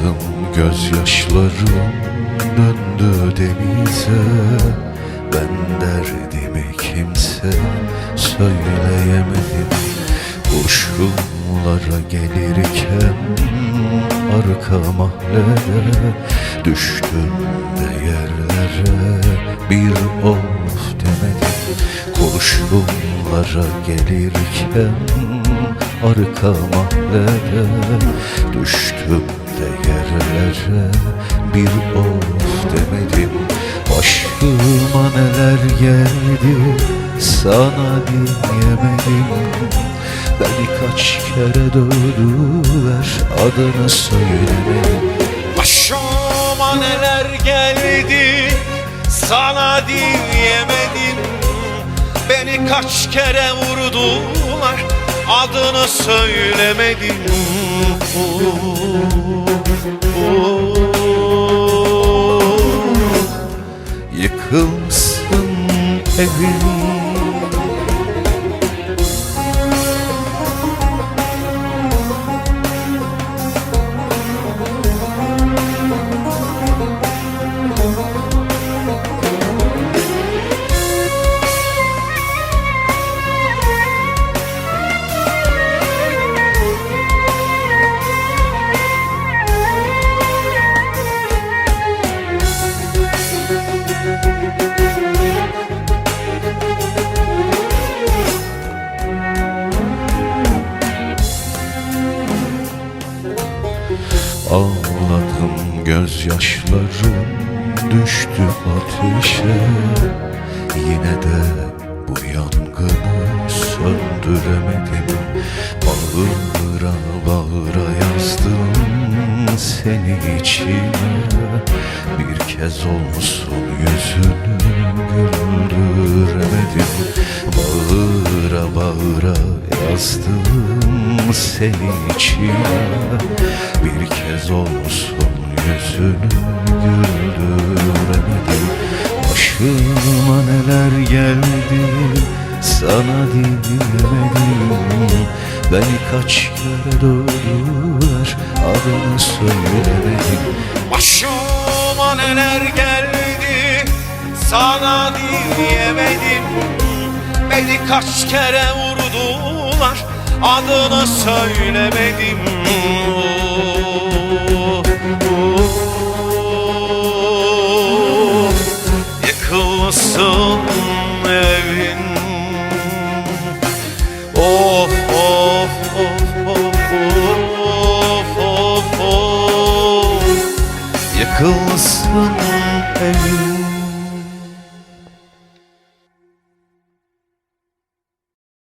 Ağladım gözyaşlarım döndü denize. Ben derdimi kimse söyleyemedim Kurşunlara gelirken arka mahallede Düştüm de yerlere bir of demedim Kurşunlara gelirken arka mahallede Düştüm de yerlere bir of demedim. Başıma neler geldi sana diyemedim Beni kaç kere dövdüler adını söylemedim. Başıma neler geldi sana diyemedim Beni kaç kere vurdular adını söylemedim Yıkılsın evim Ağladım gözyaşlarım düştü ateşe. Yine de bu yangını söndüremedim. Bağıra bağıra yazdım seni içime. Bir kez olsun yüzünü güldüremedim. Bağıra bağıra yazdım seni içime Bir kez olsun yüzünü güldüremedim. Başıma neler geldi sana diyemedim Beni kaç kere dövdüler adını söylemedim. Başıma neler geldi sana diyemedim Beni kaç kere vurdular adını söylemedim. Yıkılsın evin. Of of of of of of of. Yıkılsın evim